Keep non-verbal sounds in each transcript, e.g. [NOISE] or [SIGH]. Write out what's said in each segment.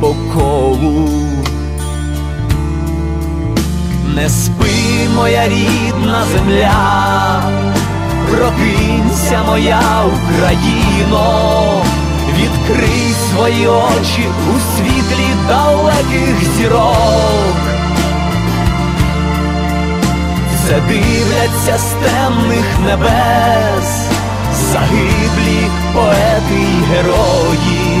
по колу. Не спи, моя рідна земля, прокинься, моя Україно, відкрий свої очі у світлі далеких зірок. Все дивляться з темних небес, загиблі поети й герої,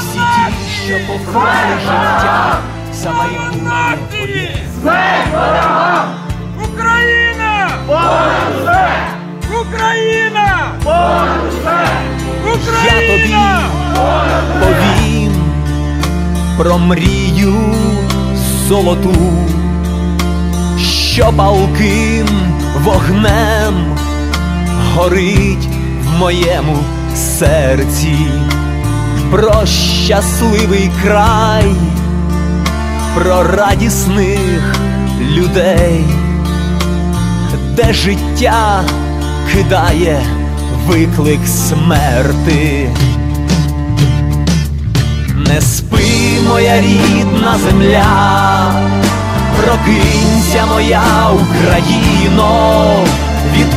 всі ті, що поклали життя за майбутнє твоє. Україна! Україна! Я тобі повім про мрію золоту, що палким вогнем горить в моєму серці, про щасливий край, про радісних людей, де життя кидає виклик смерти. Не спи, моя рідна земля, прокинься, моя Україно,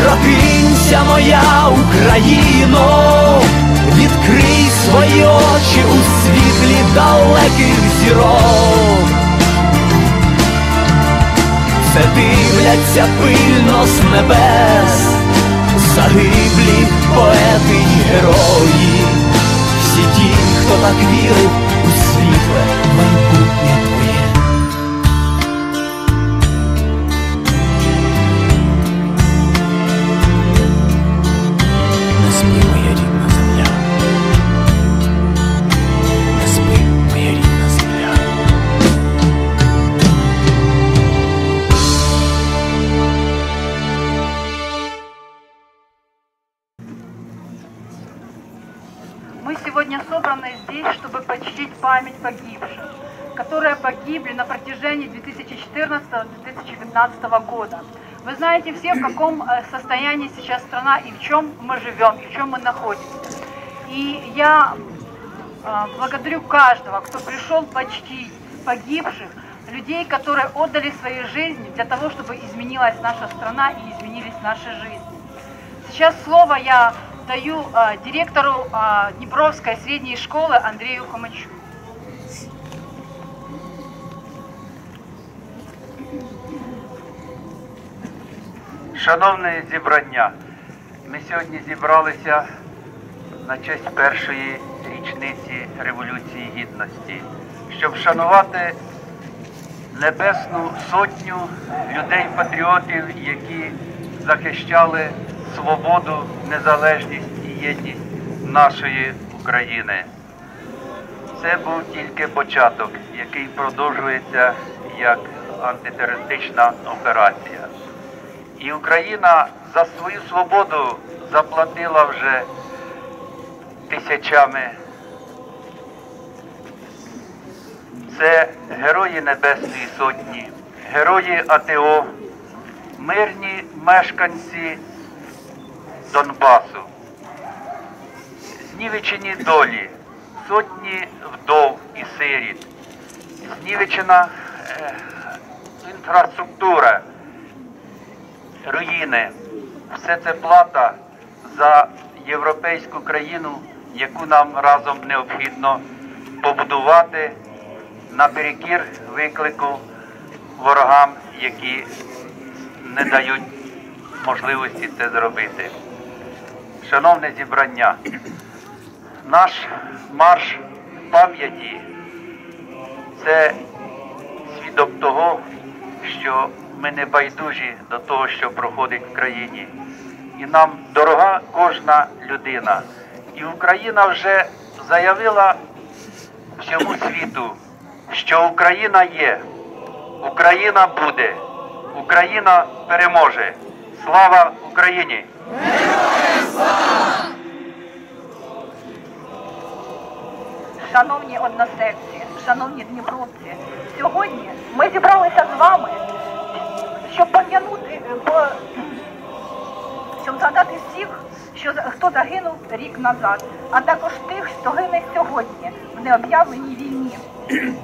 прокинься, моя Україно, відкрий свої очі у світлі далеких зірок. Все дивляться пильно з небес, загиблі поети й герої, всі ті, хто так вірив у світле майбутнє 2014-2015 года. Вы знаете все, в каком э, состоянии сейчас страна и в чем мы живем, и в чем мы находимся. И я э, благодарю каждого, кто пришел почтить погибших, людей, которые отдали свои жизни для того, чтобы изменилась наша страна и изменились наши жизни. Сейчас слово я даю э, директору Днепровской средней школы Андрею Хомачу. Шановне зібрання, ми сьогодні зібралися на честь першої річниці Революції Гідності, щоб вшанувати Небесну Сотню людей-патріотів, які захищали свободу, незалежність і єдність нашої України. Це був тільки початок, який продовжується як антитерористична операція. І Україна за свою свободу заплатила вже тисячами. Це герої Небесної Сотні, герої АТО, мирні мешканці Донбасу, знівечені долі, сотні вдов і сиріт, знівечена е, інфраструктура, руїни. Все це плата за європейську країну, яку нам разом необхідно побудувати наперекір виклику ворогам, які не дають можливості це зробити. Шановне зібрання, наш марш пам'яті це свідок того, що ми не байдужі до того, що проходить в країні. І нам дорога кожна людина. І Україна вже заявила всьому світу, що Україна є, Україна буде, Україна переможе. Слава Україні! Шановні односельці, шановні дніпровці, сьогодні ми зібралися з вами, щоб пам'янути, е, щоб згадати всіх, що хто загинув рік назад, а також тих, хто гине сьогодні в необ'явленій війні. [CLEARS THROAT]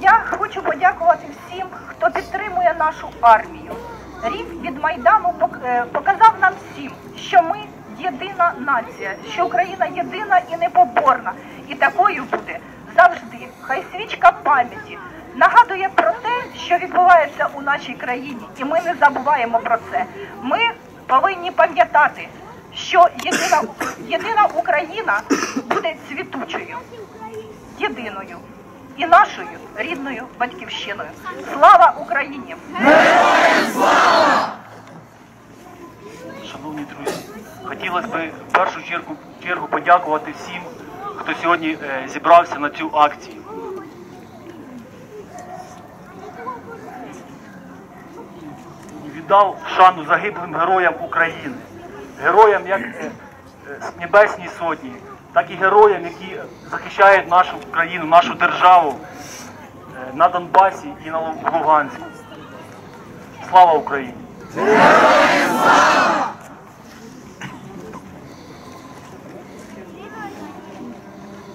Я хочу подякувати всім, хто підтримує нашу армію. Рік від Майдану е, показав нам всім, що ми єдина нація, що Україна єдина і непоборна, і такою буде завжди. Хай свічка пам'яті нагадує про те, що відбувається у нашій країні, і ми не забуваємо про це. Ми повинні пам'ятати, що єдина, єдина Україна буде цвітучою, єдиною і нашою рідною батьківщиною. Слава Україні! Шановні друзі, хотілося б в першу чергу, чергу подякувати всім, хто сьогодні е, зібрався на цю акцію. Віддав шану загиблим героям України, героям як е, е, Небесній Сотні, так і героям, які захищають нашу країну, нашу державу е, на Донбасі і на Луганську. Слава Україні!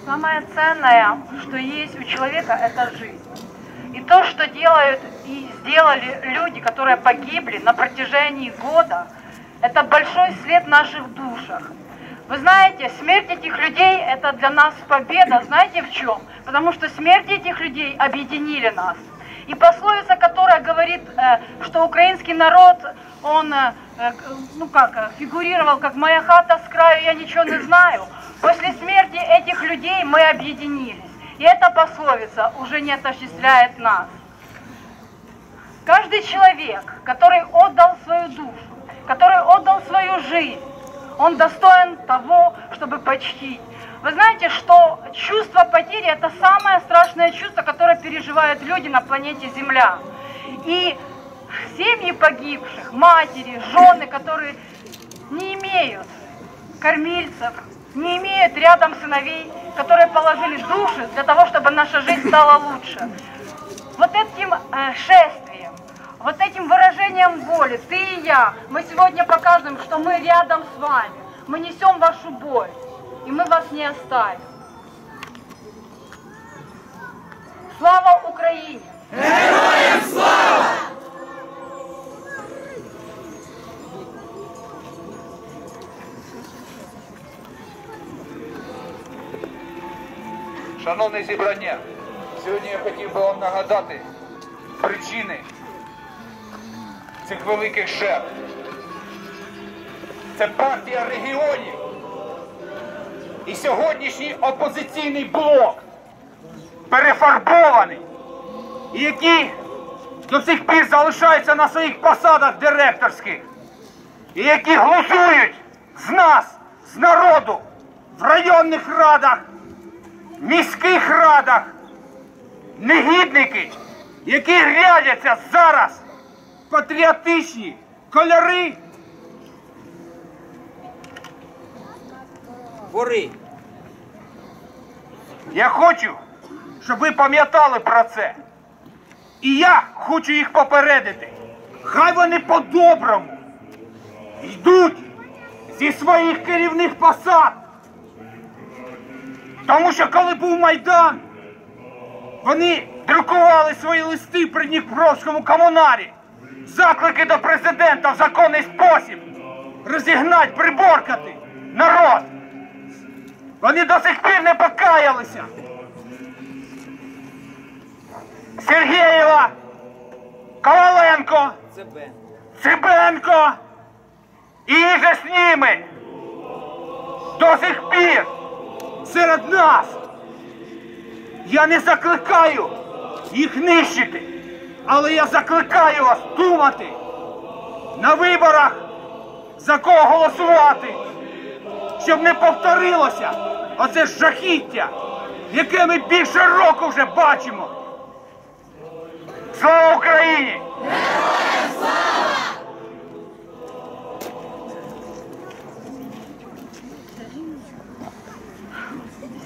Самое ценное, что есть у человека, это жизнь. И то, что делают и сделали люди, которые погибли на протяжении года, это большой след в наших душах. Вы знаете, смерть этих людей – это для нас победа. Знаете в чем? Потому что смерть этих людей объединили нас. И пословица, которая говорит, э, что украинский народ, он, э, э, ну как, фигурировал, как «моя хата с краю, я ничего не знаю», после смерти этих людей мы объединились. И эта пословица уже не осуществляет нас. Каждый человек, который отдал свою душу, который отдал свою жизнь, он достоин того, чтобы почтить. Вы знаете, что чувство потери – это самое страшное чувство, которое переживают люди на планете Земля. И семьи погибших, матери, жены, которые не имеют кормильцев, не имеют рядом сыновей, которые положили души для того, чтобы наша жизнь стала лучше. Вот этим э, шествием, вот этим выражением воли, ты и я, мы сегодня показываем, что мы рядом с вами, мы несем вашу боль, и мы вас не оставим. Слава Украине! Шановне зібрання, сьогодні я хотів би вам нагадати причини цих великих жертв. це партія регіонів. І сьогоднішній опозиційний блок перефарбований, який до сих пір залишаються на своїх посадах директорських, і які голосують з нас, з народу, в районних радах, міських радах, негідники, які рядяться зараз патріотичні кольори. Вори. Я хочу, щоб ви пам'ятали про це. І я хочу їх попередити. Хай вони по-доброму йдуть зі своїх керівних посад. Тому що коли був Майдан, вони друкували свої листи при Дніпровському комунарі. Заклики до президента в законний спосіб розігнать, приборкати народ. Вони до сих пір не покаялися. Сергієва, Коваленко, Цибенко і же з ними до сих пір серед нас. Я не закликаю їх нищити, але я закликаю вас думати на виборах, за кого голосувати, щоб не повторилося оце жахіття, яке ми більше року вже бачимо. Слава Україні!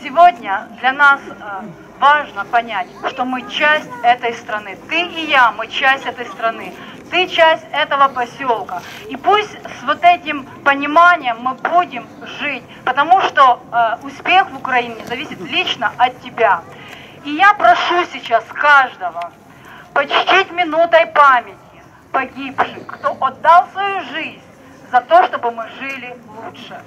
Сегодня для нас э, важно понять, что мы часть этой страны. Ты и я, мы часть этой страны. Ты часть этого поселка. И пусть с вот этим пониманием мы будем жить, потому что э, успех в Украине зависит лично от тебя. И я прошу сейчас каждого почтить минутой памяти погибших, кто отдал свою жизнь за то, чтобы мы жили лучше.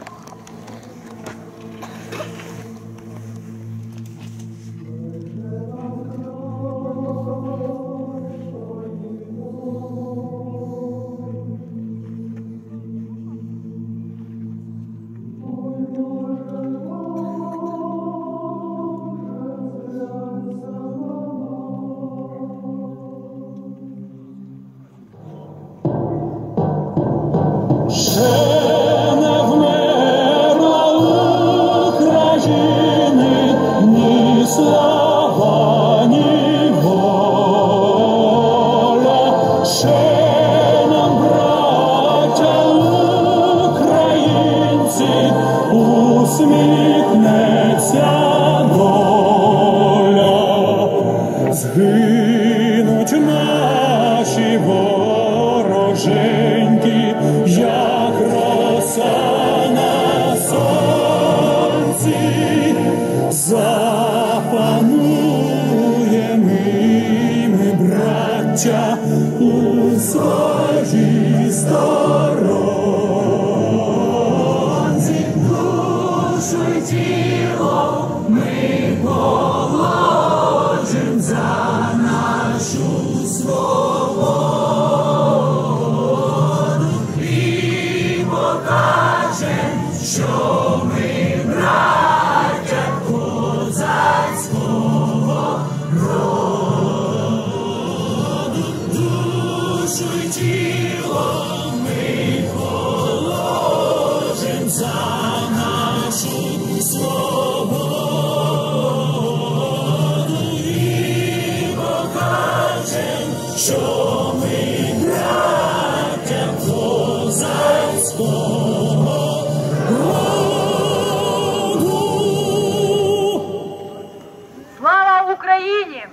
Слава Україні!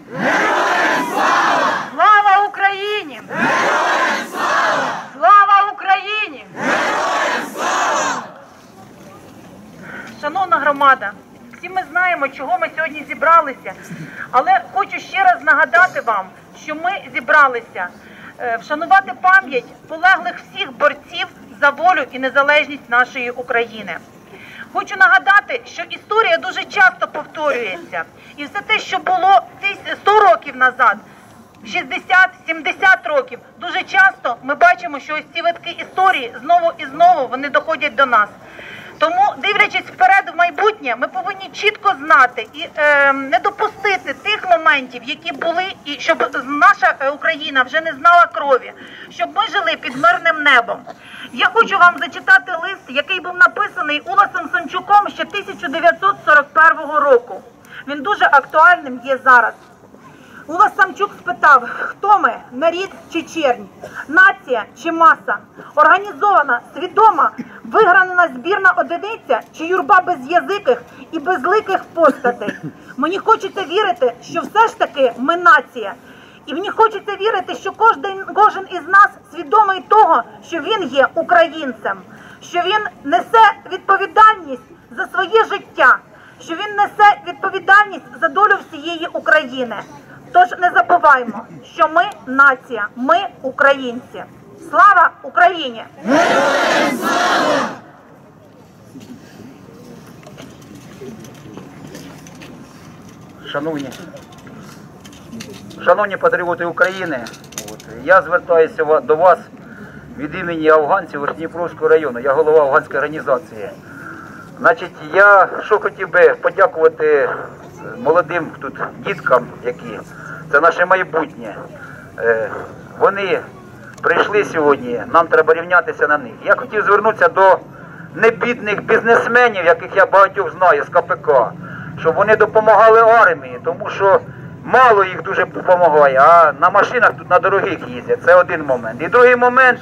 слава! Україні! Слава Україні! Шановна громада, всі ми знаємо, чого ми сьогодні зібралися. Але хочу ще раз нагадати вам, що ми зібралися е, вшанувати пам'ять полеглих всіх борців за волю і незалежність нашої України. Хочу нагадати, що історія дуже часто повторюється, і все те, що було тис- 100 років назад, 60-70 років. Дуже часто ми бачимо, що ось ці витки історії знову і знову вони доходять до нас. Тому, дивлячись вперед в майбутнє, ми повинні чітко знати і е, не допустити тих моментів, які були, і щоб наша е, Україна вже не знала крові, щоб ми жили під мирним небом. Я хочу вам зачитати лист, який був написаний Уласом Санчуком ще 1941 року. Він дуже актуальним є зараз. Улас Самчук спитав, хто ми, нарід чи чернь, нація чи маса, організована, свідома, виграна збірна одиниця чи юрба без'язиких і безликих постатей. Мені хочеться вірити, що все ж таки ми нація. І мені хочеться вірити, що кожен, кожен із нас свідомий того, що він є українцем, що він несе відповідальність за своє життя, що він несе відповідальність за долю всієї України. Тож не забуваймо, що ми нація, ми українці. Слава Україні! Шановні, шановні патріоти України, я звертаюся до вас від імені афганців Верхніпровського району. Я голова афганської організації. Значить, я що хотів би подякувати молодим тут діткам, які це наше майбутнє. Е, Вони прийшли сьогодні, нам треба рівнятися на них. Я хотів звернутися до небідних бізнесменів, яких я багатьох знаю з КПК, щоб вони допомагали армії, тому що мало їх дуже допомагає, а на машинах тут на дорогих їздять. Це один момент. І другий момент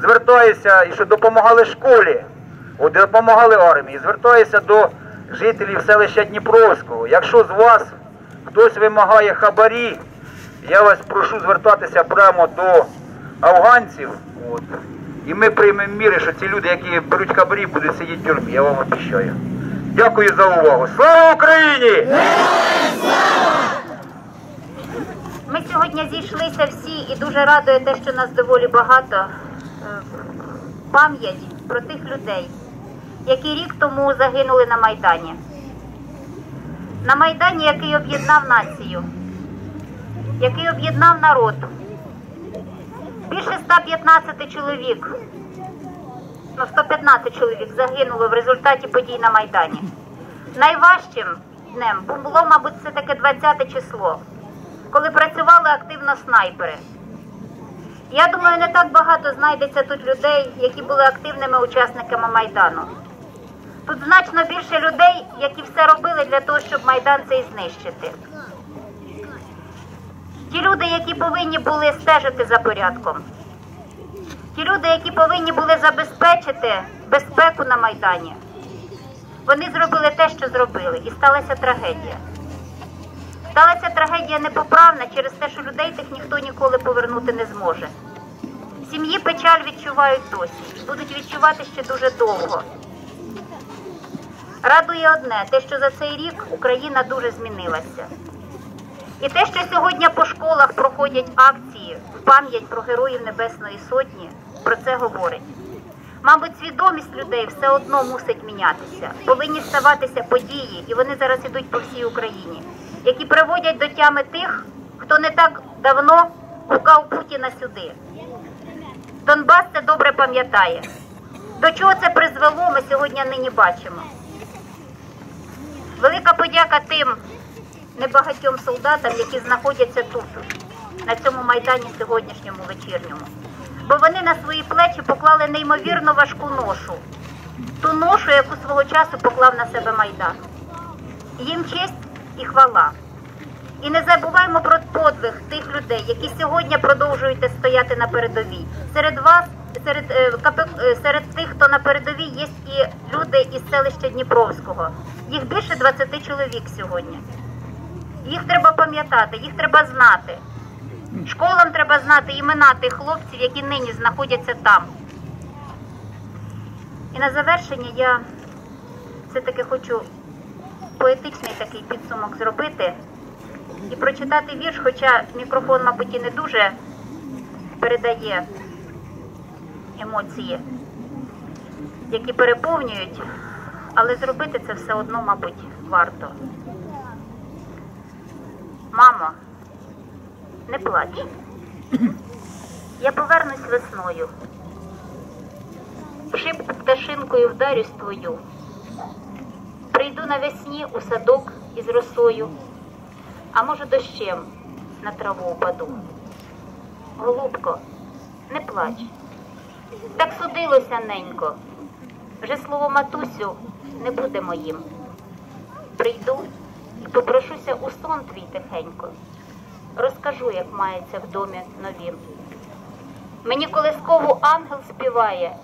звертаюся, і що допомагали школі. Допомагали армії. Звертаюся до жителів селища Дніпровського. Якщо з вас хтось вимагає хабарі, я вас прошу звертатися прямо до афганців. От. І ми приймемо міри, що ці люди, які беруть хабарі, будуть сидіти в тюрмі. Я вам обіцяю. Дякую за увагу. Слава Україні! Ми сьогодні зійшлися всі і дуже радує те, що нас доволі багато. е, Пам'ять про тих людей, які рік тому загинули на Майдані. На Майдані, який об'єднав націю, який об'єднав народ. Більше 115 чоловік, ну 115 чоловік загинуло в результаті подій на Майдані. Найважчим днем було, мабуть, це таке 20 число коли працювали активно снайпери. Я думаю, не так багато знайдеться тут людей, які були активними учасниками Майдану. Тут значно більше людей, які все робили для того, щоб Майдан цей знищити. Ті люди, які повинні були стежити за порядком. Ті люди, які повинні були забезпечити безпеку на Майдані. Вони зробили те, що зробили, і сталася трагедія. Сталася трагедія непоправна через те, що людей тих ніхто ніколи повернути не зможе. Сім'ї печаль відчувають досі будуть відчувати ще дуже довго. Радує одне, те, що за цей рік Україна дуже змінилася. І те, що сьогодні по школах проходять акції в пам'ять про героїв Небесної Сотні, про це говорить. Мабуть, свідомість людей все одно мусить мінятися. Повинні ставатися події, і вони зараз ідуть по всій Україні, які приводять до тями тих, хто не так давно гукав Путіна сюди. Донбас це добре пам'ятає. До чого це призвело, ми сьогодні нині бачимо. Велика подяка тим небагатьом солдатам, які знаходяться тут, на цьому майдані сьогоднішньому вечірньому. Бо вони на свої плечі поклали неймовірно важку ношу, ту ношу, яку свого часу поклав на себе майдан. Їм честь і хвала. І не забуваймо про подвиг тих людей, які сьогодні продовжуєте стояти на передовій. Серед вас, серед е, е, серед тих, хто на передовій, є і люди із селища Дніпровського. Їх більше 20 чоловік сьогодні. Їх треба пам'ятати, їх треба знати. Школам треба знати імена тих хлопців, які нині знаходяться там. І на завершення я все-таки хочу поетичний такий підсумок зробити і прочитати вірш, хоча мікрофон, мабуть, і не дуже передає емоції, які переповнюють, але зробити це все одно, мабуть, варто. Мамо, не плач. Я повернусь весною. Шибку пташинкою вдарюсь твою. Прийду навесні у садок із росою, а може дощем на траву упаду. Голубко, не плач. Так судилося ненько. Вже слово матусю не буде моїм. Прийду і попрошуся у сон твій тихенько. Розкажу, як мається в домі новім. Мені колискову ангел співає,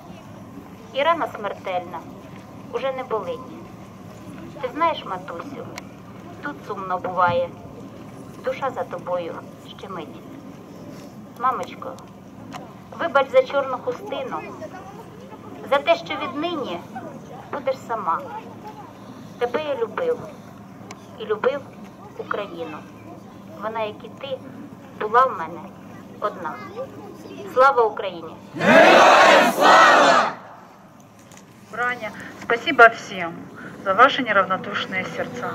і рана смертельна уже не болить. Ти знаєш, матусю, тут сумно буває, душа за тобою щемить. Мамочко, вибач за чорну хустину, за те, що віднині будеш сама. Тебе я любив і любив Україну. Вона, як і ти, була в мене одна. Слава Україні! Браня, спасибо всем за ваши неравнодушные сердца.